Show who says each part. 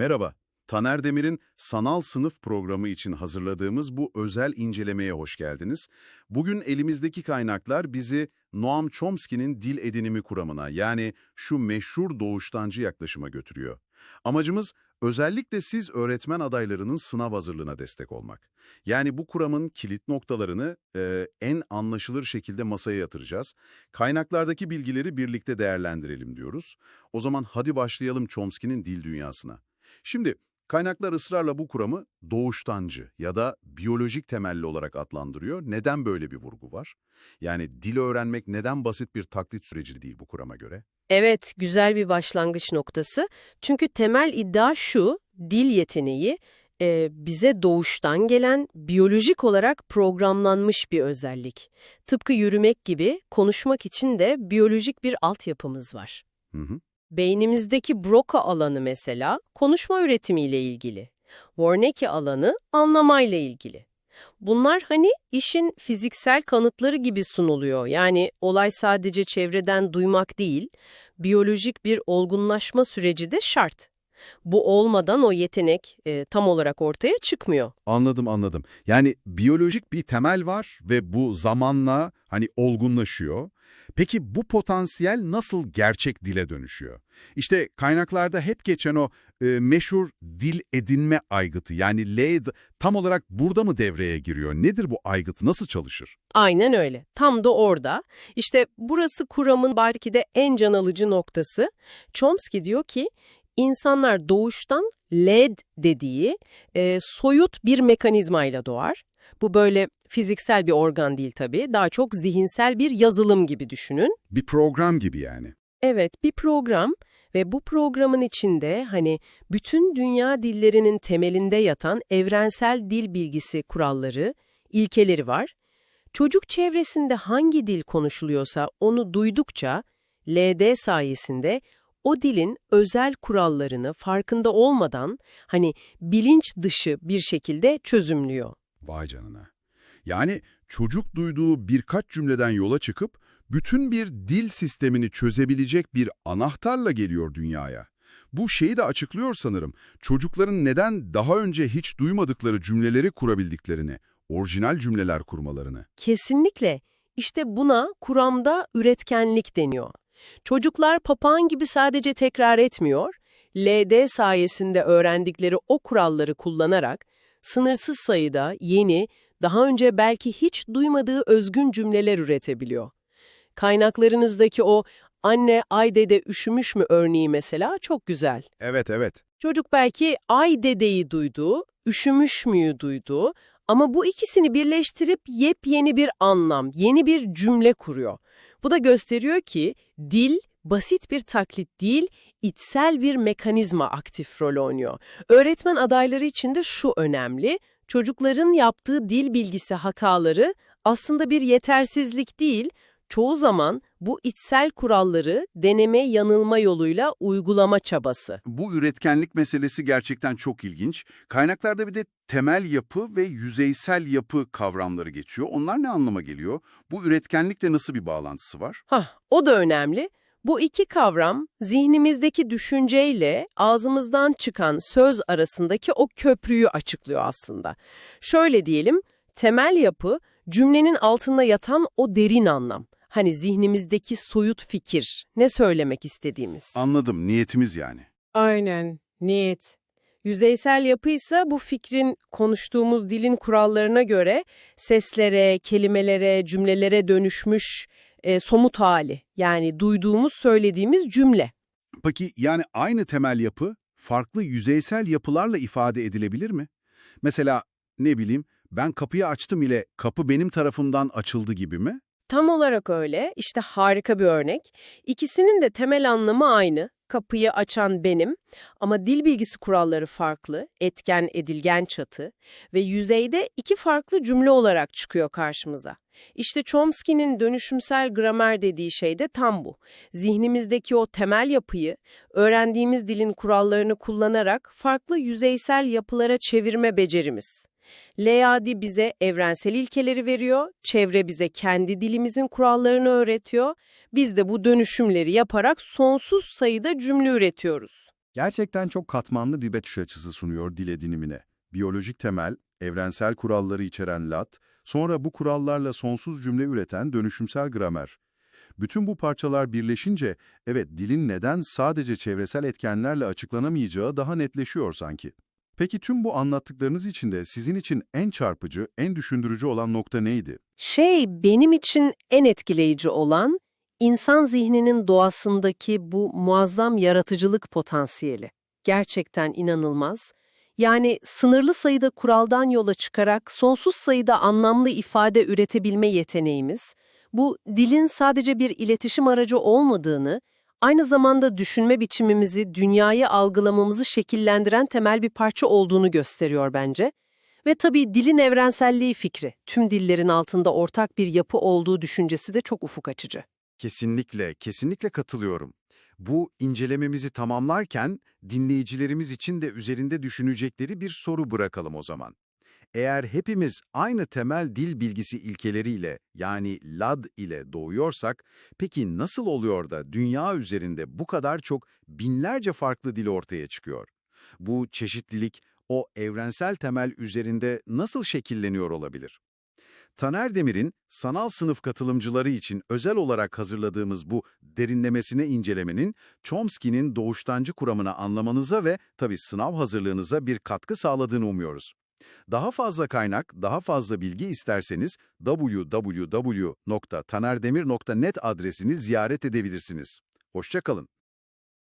Speaker 1: Merhaba, Taner Demir'in sanal sınıf programı için hazırladığımız bu özel incelemeye hoş geldiniz. Bugün elimizdeki kaynaklar bizi Noam Chomsky'nin dil edinimi kuramına yani şu meşhur doğuştancı yaklaşıma götürüyor. Amacımız özellikle siz öğretmen adaylarının sınav hazırlığına destek olmak. Yani bu kuramın kilit noktalarını e, en anlaşılır şekilde masaya yatıracağız. Kaynaklardaki bilgileri birlikte değerlendirelim diyoruz. O zaman hadi başlayalım Chomsky'nin dil dünyasına. Şimdi kaynaklar ısrarla bu kuramı doğuştancı ya da biyolojik temelli olarak adlandırıyor. Neden böyle bir vurgu var? Yani dil öğrenmek neden basit bir taklit süreci değil bu kurama göre?
Speaker 2: Evet, güzel bir başlangıç noktası. Çünkü temel iddia şu, dil yeteneği e, bize doğuştan gelen, biyolojik olarak programlanmış bir özellik. Tıpkı yürümek gibi konuşmak için de biyolojik bir altyapımız var.
Speaker 1: Hı hı.
Speaker 2: Beynimizdeki Broca alanı mesela konuşma üretimiyle ilgili. Wernicke alanı anlamayla ilgili. Bunlar hani işin fiziksel kanıtları gibi sunuluyor. Yani olay sadece çevreden duymak değil, biyolojik bir olgunlaşma süreci de şart. Bu olmadan o yetenek e, tam olarak ortaya çıkmıyor.
Speaker 1: Anladım anladım. Yani biyolojik bir temel var ve bu zamanla hani olgunlaşıyor. Peki bu potansiyel nasıl gerçek dile dönüşüyor? İşte kaynaklarda hep geçen o e, meşhur dil edinme aygıtı yani LED tam olarak burada mı devreye giriyor? Nedir bu aygıt? Nasıl çalışır?
Speaker 2: Aynen öyle. Tam da orada. İşte burası kuramın belki de en can alıcı noktası. Chomsky diyor ki insanlar doğuştan LED dediği e, soyut bir mekanizmayla doğar. Bu böyle fiziksel bir organ değil tabii. Daha çok zihinsel bir yazılım gibi düşünün.
Speaker 1: Bir program gibi yani.
Speaker 2: Evet, bir program ve bu programın içinde hani bütün dünya dillerinin temelinde yatan evrensel dil bilgisi kuralları, ilkeleri var. Çocuk çevresinde hangi dil konuşuluyorsa onu duydukça LD sayesinde o dilin özel kurallarını farkında olmadan hani bilinç dışı bir şekilde çözümlüyor.
Speaker 1: Vay canına. Yani çocuk duyduğu birkaç cümleden yola çıkıp bütün bir dil sistemini çözebilecek bir anahtarla geliyor dünyaya. Bu şeyi de açıklıyor sanırım. Çocukların neden daha önce hiç duymadıkları cümleleri kurabildiklerini, orijinal cümleler kurmalarını.
Speaker 2: Kesinlikle. İşte buna kuramda üretkenlik deniyor. Çocuklar papağan gibi sadece tekrar etmiyor, LD sayesinde öğrendikleri o kuralları kullanarak sınırsız sayıda yeni, daha önce belki hiç duymadığı özgün cümleler üretebiliyor. Kaynaklarınızdaki o anne ay dede üşümüş mü örneği mesela çok güzel.
Speaker 1: Evet, evet.
Speaker 2: Çocuk belki ay dedeyi duydu, üşümüş müyü duydu ama bu ikisini birleştirip yepyeni bir anlam, yeni bir cümle kuruyor. Bu da gösteriyor ki dil basit bir taklit değil, içsel bir mekanizma aktif rol oynuyor. Öğretmen adayları için de şu önemli, çocukların yaptığı dil bilgisi hataları aslında bir yetersizlik değil, çoğu zaman bu içsel kuralları deneme yanılma yoluyla uygulama çabası.
Speaker 1: Bu üretkenlik meselesi gerçekten çok ilginç. Kaynaklarda bir de temel yapı ve yüzeysel yapı kavramları geçiyor. Onlar ne anlama geliyor? Bu üretkenlikle nasıl bir bağlantısı var?
Speaker 2: Hah, o da önemli. Bu iki kavram zihnimizdeki düşünceyle ağzımızdan çıkan söz arasındaki o köprüyü açıklıyor aslında. Şöyle diyelim, temel yapı cümlenin altında yatan o derin anlam. Hani zihnimizdeki soyut fikir, ne söylemek istediğimiz.
Speaker 1: Anladım, niyetimiz yani.
Speaker 2: Aynen, niyet. Yüzeysel yapıysa bu fikrin konuştuğumuz dilin kurallarına göre seslere, kelimelere, cümlelere dönüşmüş e, somut hali. Yani duyduğumuz, söylediğimiz cümle.
Speaker 1: Peki yani aynı temel yapı farklı yüzeysel yapılarla ifade edilebilir mi? Mesela ne bileyim ben kapıyı açtım ile kapı benim tarafımdan açıldı gibi mi?
Speaker 2: Tam olarak öyle. İşte harika bir örnek. İkisinin de temel anlamı aynı. Kapıyı açan benim ama dil bilgisi kuralları farklı, etken edilgen çatı ve yüzeyde iki farklı cümle olarak çıkıyor karşımıza. İşte Chomsky'nin dönüşümsel gramer dediği şey de tam bu. Zihnimizdeki o temel yapıyı, öğrendiğimiz dilin kurallarını kullanarak farklı yüzeysel yapılara çevirme becerimiz. LAD bize evrensel ilkeleri veriyor, çevre bize kendi dilimizin kurallarını öğretiyor. Biz de bu dönüşümleri yaparak sonsuz sayıda cümle üretiyoruz.
Speaker 1: Gerçekten çok katmanlı bir bakış açısı sunuyor dil edinimine. Biyolojik temel, evrensel kuralları içeren lat, sonra bu kurallarla sonsuz cümle üreten dönüşümsel gramer. Bütün bu parçalar birleşince, evet dilin neden sadece çevresel etkenlerle açıklanamayacağı daha netleşiyor sanki. Peki tüm bu anlattıklarınız içinde sizin için en çarpıcı, en düşündürücü olan nokta neydi?
Speaker 2: Şey, benim için en etkileyici olan, insan zihninin doğasındaki bu muazzam yaratıcılık potansiyeli. Gerçekten inanılmaz. Yani sınırlı sayıda kuraldan yola çıkarak sonsuz sayıda anlamlı ifade üretebilme yeteneğimiz, bu dilin sadece bir iletişim aracı olmadığını, aynı zamanda düşünme biçimimizi, dünyayı algılamamızı şekillendiren temel bir parça olduğunu gösteriyor bence. Ve tabii dilin evrenselliği fikri, tüm dillerin altında ortak bir yapı olduğu düşüncesi de çok ufuk açıcı.
Speaker 1: Kesinlikle, kesinlikle katılıyorum. Bu incelememizi tamamlarken dinleyicilerimiz için de üzerinde düşünecekleri bir soru bırakalım o zaman. Eğer hepimiz aynı temel dil bilgisi ilkeleriyle yani LAD ile doğuyorsak, peki nasıl oluyor da dünya üzerinde bu kadar çok binlerce farklı dil ortaya çıkıyor? Bu çeşitlilik o evrensel temel üzerinde nasıl şekilleniyor olabilir? Taner Demir'in sanal sınıf katılımcıları için özel olarak hazırladığımız bu derinlemesine incelemenin Chomsky'nin doğuştancı kuramını anlamanıza ve tabii sınav hazırlığınıza bir katkı sağladığını umuyoruz. Daha fazla kaynak, daha fazla bilgi isterseniz www.tanerdemir.net adresini ziyaret edebilirsiniz. Hoşçakalın.